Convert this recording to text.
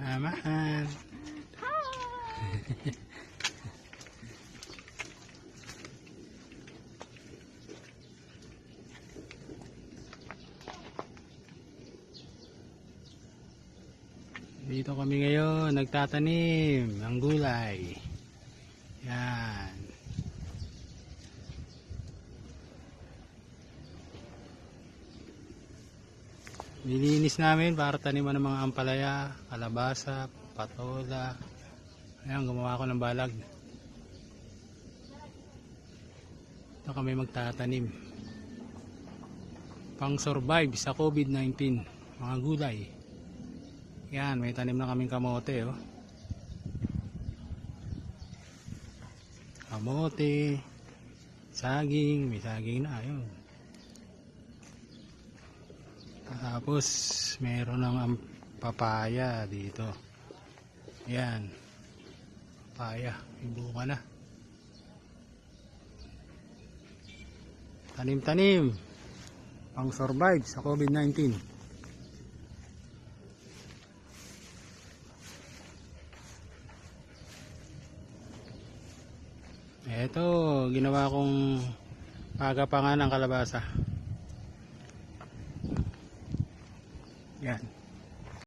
Amahan. Dito kami ngayon, nagtatanim ng gulay. Yan. Nilinis namin para taniman ng mga ampalaya, kalabasa, patola. Ayan, gumawa ako ng balag. Ito kami magtatanim. Pang survive sa COVID-19. Mga gulay. Yan, may tanim na kaming kamote, oh. Kamote, saging, may saging na, ayun. Tapos, meron ng papaya dito. Yan. Papaya, may bunga na. Tanim-tanim. Pang survive sa COVID-19. Ito, ginawa kong pagapangan ng kalabasa. Yan.